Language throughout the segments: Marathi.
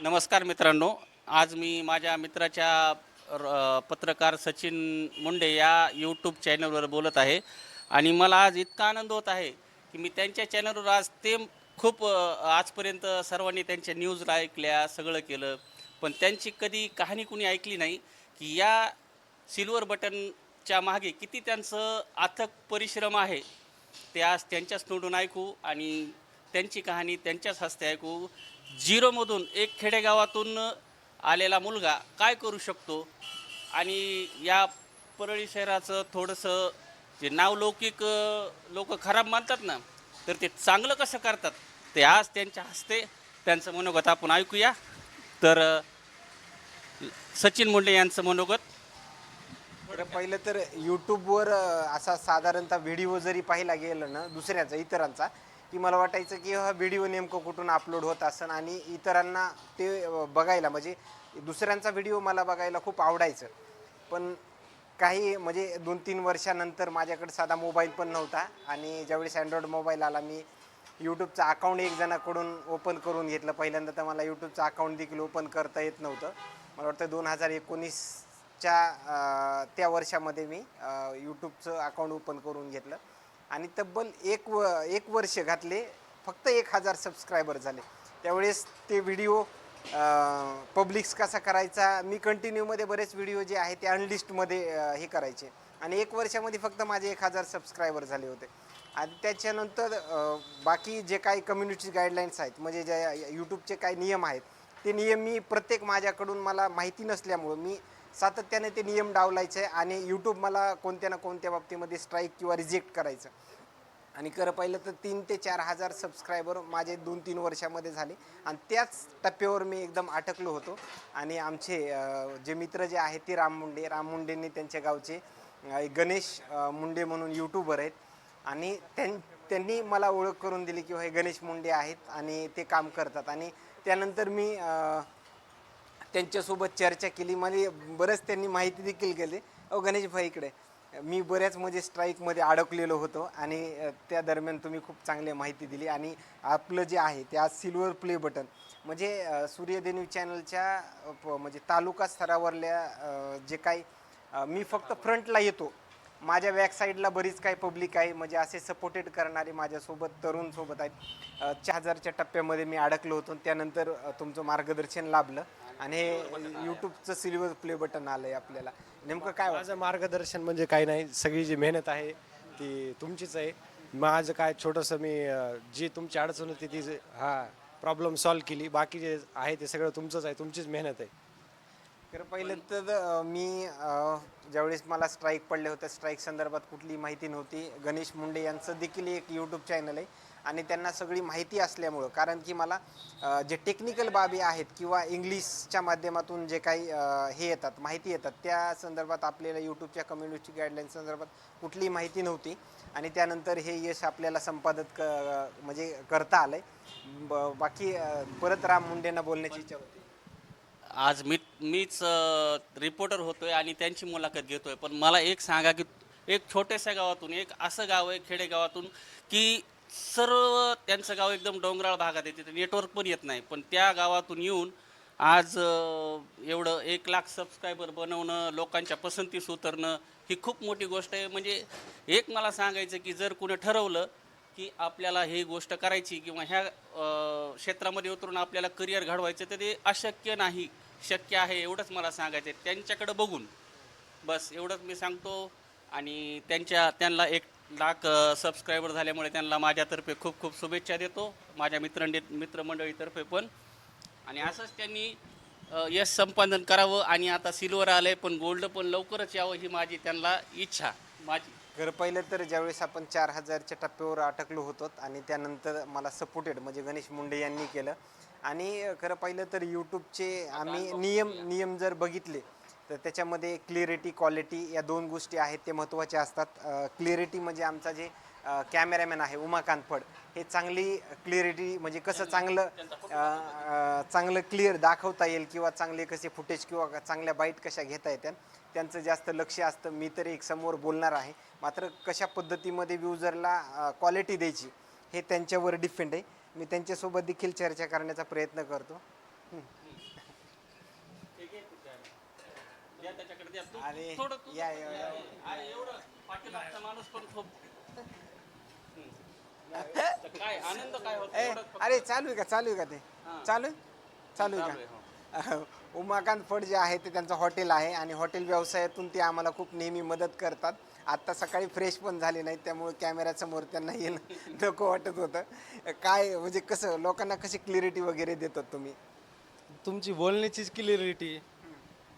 नमस्कार मित्रांनो. आज मी माझ्या मित्राच्या र- पत्रकार सचिन मुंडे या यूट्यूब चॅनलवर बोलत आहे. आणि मला आज इतका आनंद होत आहे की मी त्यांच्या चॅनलवर आज ते खूप आजपर्यंत सर्वांनी त्यांच्या न्यूजला ऐकल्या सगळं केलं. पण त्यांची कधी कहाणी कुणी ऐकली नाही की या सिल्वर बटनच्या मागे किती त्यांचं अथक परिश्रम आहे ते आज त्यांच्याच तोंडून ऐकू आणि त्यांची कहाणी त्यांच्याच हस्ते ऐकू. झिरोमधून एक खेडेगावातून आलेला मुलगा काय करू शकतो? आणि या परळी शहराचं थोडंसं जे नावलौकिक लोक खराब मानतात ना तर ते चांगलं कसं करतात? ते आज त्यांच्या हस्ते त्यांचं मनोगत आपण ऐकूया. तर सचिन मुंडे यांचं मनोगत. पहिलं तर यूट्यूबवर असा साधारणतः व्हिडिओ जरी पाहिला गेलं ना दुसऱ्याचा इतरांचा की मला वाटायचं की हा व्हिडिओ नेमकं कुठून अपलोड होत असन आणि इतरांना ते बघायला म्हणजे दुसऱ्यांचा व्हिडिओ मला बघायला खूप आवडायचं. पण काही म्हणजे दोन तीन वर्षानंतर माझ्याकडे साधा मोबाईल पण नव्हता आणि ज्यावेळेस अँड्रॉइड मोबाईल आला मी यूट्यूबचं अकाउंट एक जणाकडून ओपन करून घेतलं. पहिल्यांदा तर मला यूट्यूबचं अकाउंट देखील ओपन करता येत नव्हतं. मला वाटतं दोन हजार एकोणीसच्या त्या वर्षामध्ये मी यूट्यूबचं अकाउंट ओपन करून घेतलं. आणि तब्बल एक व एक वर्ष घातले फक्त एक हजार सबस्क्रायबर झाले. त्यावेळेस ते व्हिडिओ पब्लिक्स कसा करायचा मी कंटिन्यूमध्ये बरेच व्हिडिओ जे आहे ते अनलिस्टमध्ये हे करायचे. आणि एक वर्षामध्ये फक्त माझे एक हजार सबस्क्रायबर झाले होते. आणि त्याच्यानंतर बाकी जे काही कम्युनिटी गाईडलाईन्स आहेत म्हणजे ज्या यूट्यूबचे काही नियम आहेत ते नियम मी प्रत्येक माझ्याकडून मला माहिती नसल्यामुळं मी सातत्याने ते नियम डावलायचे आणि यूट्यूब मला कोणत्या ना कोणत्या बाबतीमध्ये स्ट्राईक किंवा रिजेक्ट करायचं. आणि खरं पाहिलं तर तीन ते चार हजार सबस्क्रायबर माझे दोन तीन वर्षामध्ये झाले. आणि त्याच टप्प्यावर मी एकदम अटकलो होतो. आणि आमचे जे मित्र जे आहेत ते राम मुंडे. राम मुंडेंनी त्यांच्या गावचे गणेश मुंडे म्हणून यूट्यूबर आहेत. आणि त्यां त्यांनी मला ओळख करून दिली की हे गणेश मुंडे आहेत आणि ते काम करतात. आणि त्यानंतर मी त्यांच्यासोबत चर्चा केली. मला बरंच त्यांनी माहिती देखील केली. अहो गणेश भाई इकडे. मी बऱ्याच म्हणजे स्ट्राईकमध्ये अडकलेलो होतो आणि त्या दरम्यान तुम्ही खूप चांगली माहिती दिली आणि आपलं जे आहे ते आज सिल्वर प्ले बटन म्हणजे अ, सूर्यदेवी चॅनलच्या प- म्हणजे तालुका स्तरावरल्या जे काही मी फक्त फ्रंटला येतो. माझ्या बॅक साईडला बरीच काही पब्लिक आहे. म्हणजे असे सपोर्टेड करणारे माझ्यासोबत तरुण सोबत आहेत. चार हजारच्या टप्प्यामध्ये मी अडकलो होतो त्यानंतर तुमचं मार्गदर्शन लाभलं. आणि हे यूट्यूबचं सिल्वर प्ले बटन आलंय आपल्याला. नेमकं काय? माझं मार्गदर्शन म्हणजे काही नाही. सगळी जी मेहनत आहे ती तुमचीच आहे. माझं काय छोटंसं मी जी तुमची अडचण होती ती जे- हा प्रॉब्लेम सॉल्व्ह केली. बाकी जे आहे ते सगळं तुमचंच आहे. तुमचीच मेहनत आहे. तर पहिलं तर मी ज्यावेळेस मला स्ट्राईक पडले होते स्ट्राईक संदर्भात कुठली माहिती नव्हती. गणेश मुंडे यांचं देखील एक यूट्यूब चॅनल आहे. आणि त्यांना सगळी माहिती असल्यामुळं कारण की मला जे टेक्निकल बाबी आहेत किंवा इंग्लिशच्या माध्यमातून जे काही हे येतात माहिती येतात त्या संदर्भात आपल्याला यूट्यूबच्या कम्युनिटी गाईडलाईन संदर्भात कुठलीही माहिती नव्हती. आणि त्यानंतर हे यश आपल्याला संपादक क म्हणजे करता आलंय. ब- बाकी परत राम मुंडेंना बोलण्याची इच्छा होती. आज मी मीच रिपोर्टर होतोय आणि त्यांची मुलाखत घेतोय. पण मला एक सांगा की एक छोट्याशा गावातून एक असं गाव आहे खेडेगावातून की सर्व त्यांचं गाव एकदम डोंगराळ भागात आहे. तिथे नेटवर्क पण येत नाही. पण त्या गावातून येऊन आज एवढं एक लाख सबस्क्रायबर बनवणं लोकांच्या पसंतीस उतरणं ही खूप मोठी गोष्ट आहे. म्हणजे एक मला सांगायचं की जर कुणी ठरवलं की आपल्याला ही गोष्ट करायची किंवा ह्या क्षेत्रामध्ये उतरून आपल्याला करिअर घडवायचं तर ते अशक्य नाही. शक्य आहे एवढंच मला सांगायचं आहे त्यांच्याकडं बघून. बस एवढंच मी सांगतो. आणि त्यांच्या त्यांना एक लाख सबस्क्रायबर झाल्यामुळे त्यांना माझ्यातर्फे खूप खूप शुभेच्छा देतो. माझ्या मित्रांनी मित्रमंडळीतर्फे पण. आणि असंच त्यांनी यश संपादन करावं आणि आता सिल्वर आलं आहे पण गोल्ड पण लवकरच यावं ही माझी त्यांना इच्छा. माझी. खरं पहिलं तर ज्यावेळेस आपण चार हजारच्या टप्प्यावर अटकलो होतो आणि त्यानंतर मला सपोर्टेड म्हणजे गणेश मुंडे यांनी केलं. आणि खरं पाहिलं तर यूट्यूबचे आम्ही नियम नियम जर बघितले तर त्याच्यामध्ये क्लिअरिटी क्वालिटी या दोन गोष्टी आहेत ते महत्त्वाच्या असतात. क्लिअरिटी म्हणजे आमचा जे कॅमेरामॅन आहे उमाकांत फड हे चांगली क्लिअरिटी म्हणजे कसं चांगलं चांगलं क्लिअर दाखवता येईल किंवा चांगले कसे फुटेज किंवा चांगल्या बाईट कशा घेता येतात त्यांचं जास्त लक्ष असतं. मी तरी एक समोर बोलणार आहे. मात्र कशा पद्धतीमध्ये युजरला क्वालिटी द्यायची हे त्यांच्यावर डिपेंड आहे. मी त्यांच्यासोबत देखील चर्चा करण्याचा प्रयत्न करतो अरे, या, या, या. अरे, एवढं पाठीमागचा माणूस पण खूप हम्म. तर काय आनंद काय होतो ए फक्त- अरे चालू आहे का चालू आहे का ते हां. चालू आहे? चालू चालू आहे आहे, का उमाकांत फड जे आहे ते त्यांचं हॉटेल आहे आणि हॉटेल व्यवसायातून ते आम्हाला खूप नेहमी मदत करतात आत्ता सकाळी फ्रेश पण झाले नाहीत त्यामुळे कॅमेऱ्यासमोर त्यांना येणं नको वाटत होतं. काय म्हणजे कसं लोकांना कशी क्लिअरिटी वगैरे देतात तुम्ही? तुमची बोलण्याचीच क्लिअरिटी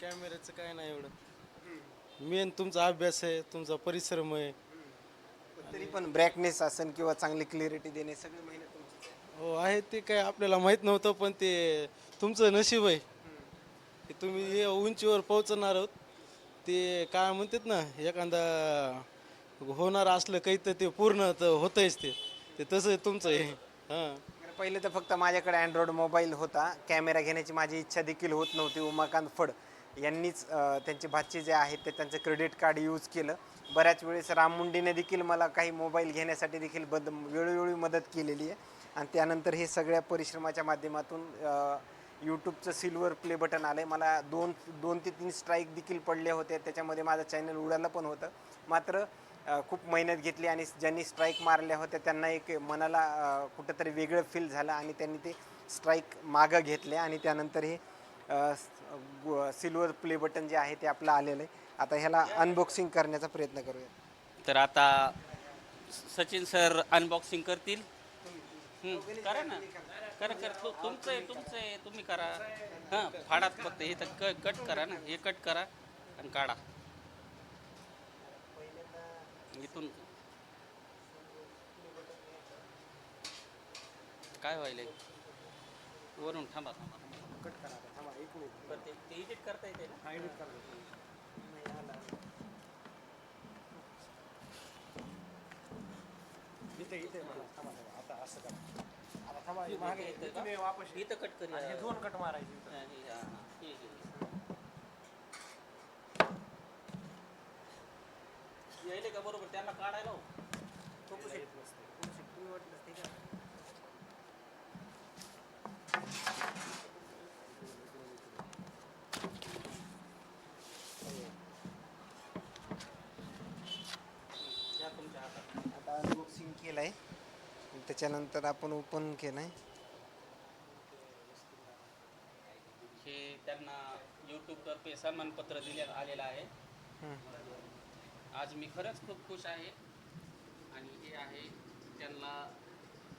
कॅमेऱ्याचं काय नाही एवढं. मेन तुमचा अभ्यास आहे तुमचा परिश्रम आहे. तरी पण ब्रॅकनेस असेल किंवा चांगली क्लिअरिटी देणे सगळे हो आहे ते काय आपल्याला माहीत नव्हतं पण ते तुमचं नशीब आहे. की तुम्ही हे उंचीवर पोहोचणार आहोत. ते काय म्हणतात ना एखादा होणार असलं काही तर ते पूर्ण तर होतंयच ते. ते तसं तुमचं आहे हां. बरं, पहिले तर फक्त माझ्याकडे अँड्रॉइड मोबाईल होता. कॅमेरा घेण्याची माझी इच्छा देखील होत नव्हती. उमाकांत फड यांनीच अं, त्यांचे भाचे जे आहेत ते त्यांचं क्रेडिट कार्ड यूज केलं. बऱ्याच वेळेस राम मुंडेने देखील मला काही मोबाईल घेण्यासाठी देखील बद वेळोवेळी मदत केलेली आहे. आणि त्यानंतर हे सगळ्या परिश्रमाच्या माध्यमातून यूट्यूबचं सिल्वर प्ले बटन आलं आहे मला दोन दोन ते तीन स्ट्राईक देखील पडले होते. त्याच्यामध्ये माझं चॅनल उडालं पण होतं. मात्र खूप मेहनत घेतली आणि ज्यांनी स्ट्राईक मारल्या होत्या त्यांना एक मनाला कुठंतरी वेगळं फील झालं आणि त्यांनी ते स्ट्राईक मागं घेतले आणि त्यानंतर हे सिल्वर प्ले बटन जे आहे ते आपलं आलेलं आहे. आता ह्याला अनबॉक्सिंग करण्याचा प्रयत्न करूया तर आता सचिन सर अनबॉक्सिंग करतील. करा ना. करा करा. तु- तुमचं आहे तुमचं आहे तुम्ही करा. हां फाडात फक्त हे तर क कट करा ना. हे कट करा आणि काढा. इथून. काय व्हायलंय? वरून थांबा थांबा कट करा थांबा एक मिनिट ते एडिट करता येते ना? एडिट करा. इथे इथे मला थांबा थांबा. आता असं करा. थांबा हे मागे इथं तुम्ही का? वापस इथं कट आणि हे करूया दोन कट मारायचे इथं. हा, हे, हा, हा. हे, हे, हे. यायले का बरोबर त्यांना काढायला हो. या तुमच्या हातात. आता अनबॉक्सिंग केलं आहे त्याच्यानंतर आपण ओपन केलं आहे. हे त्यांना यूट्यूबतर्फे सन्मानपत्र दिण्यात आलेलं आहे. आज मी खरंच खूप खुश आहे. आणि हे आहे त्यांना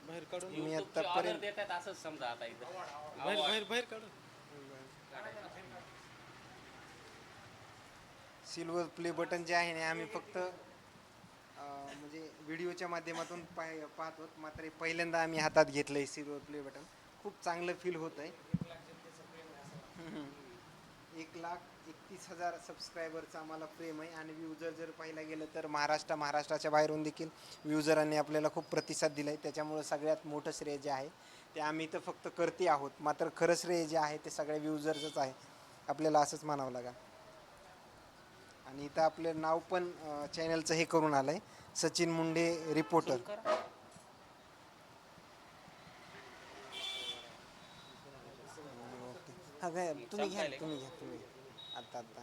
बाहेर काढून. मी युट्यूबचे ऑर्डर आतापर्यंत- देतात असंच समजा आता इथं. बाहेर बाहेर बाहेर काढून. सिल्वर प्ले बटन जे आहे ना आम्ही फक्त व्हिडिओच्या माध्यमातून पाय पाहतो मात्र हे पहिल्यांदा आम्ही हातात घेतलं आहे सिल्वर प्ले बटन खूप चांगलं फील होत आहे एक लाख एकतीस हजार सबस्क्रायबरचं आम्हाला प्रेम आहे. आणि व्ह्यूजर जर पाहायला गेलं तर महाराष्ट्र महाराष्ट्राच्या बाहेरून देखील व्ह्यूजरांनी आपल्याला खूप प्रतिसाद दिला आहे त्याच्यामुळं सगळ्यात मोठं श्रेय जे आहे ते आम्ही तर फक्त करते आहोत. मात्र खरं श्रेय जे आहे ते सगळ्या व्ह्यूजरचंच आहे. आपल्याला असंच म्हणावं लागेल. आणि इथं आपलं नाव पण चॅनलचं हे करून आलंय सचिन मुंडे रिपोर्टर. हा काय तुम्ही घ्या? तुम्ही घ्या तुम्ही घ्या आत्ता आत्ता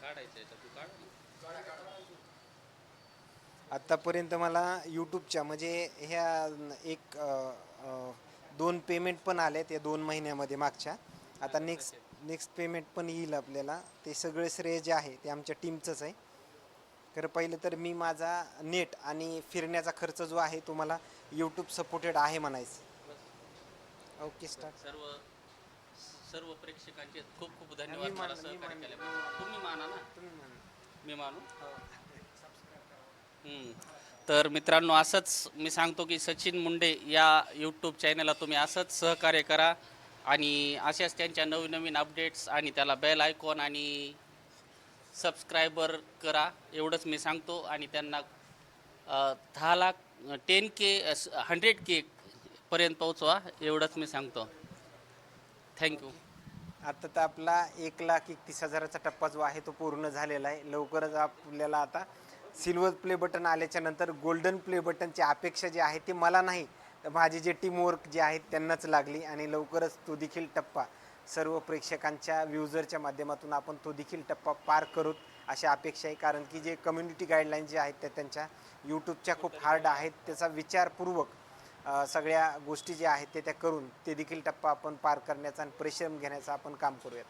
काढायचं याच्यात तू काढ ना. आत्तापर्यंत मला यूट्यूबच्या म्हणजे ह्या एक अ, अ, दोन पेमेंट पण आले ते दोन महिन्यामध्ये मागच्या. आता नेक्स्ट नेक्स्ट पेमेंट पण येईल आपल्याला. ते सगळे श्रेय जे आहे ते आमच्या टीमचंच आहे. खरं पहिलं तर मी माझा नेट आणि फिरण्याचा खर्च जो आहे तो मला यूट्यूब सपोर्टेड आहे म्हणायचं. ओके स्टार्ट सर्व सर्व प्रेक्षकांचे खूप खूप धन्यवाद मला सहकार्य. केल्याबद्दल. तुम्ही माना ना? तुम्ही म्हणा. मी मानू? हम्म. तर मित्रांनो असंच मी सांगतो की सचिन मुंडे या यूट्यूब चॅनलला तुम्ही असंच सहकार्य करा आणि अशाच त्यांच्या नवीन नवीन अपडेट्स आणि त्याला बेल आयकॉन आणि सबस्क्रायबर करा एवढंच मी सांगतो. आणि त्यांना दहा lakh ten K hundred K पर्यंत पोहोचवा एवढंच मी सांगतो. थँक्यू आता तर आपला एक लाख एकतीस हजाराचा टप्पा जो आहे तो पूर्ण झालेला आहे. लवकरच आपल्याला आता सिल्वर प्ले बटन आल्याच्यानंतर गोल्डन प्ले बटनची अपेक्षा जी आहे ती मला नाही. तर माझे जे टीमवर्क जे आहेत त्यांनाच लागली आणि लवकरच तो देखील टप्पा सर्व प्रेक्षकांच्या व्ह्युजरच्या माध्यमातून आपण तो देखील टप्पा पार करूत अशी अपेक्षा आहे. कारण की जे कम्युनिटी गाईडलाईन जे आहेत त्या त्यांच्या यूट्यूबच्या खूप हार्ड आहेत. त्याचा विचारपूर्वक सगळ्या गोष्टी ज्या आहेत ते त्या करून ते देखील टप्पा आपण पार करण्याचा आणि परिश्रम घेण्याचा आपण काम करूयात.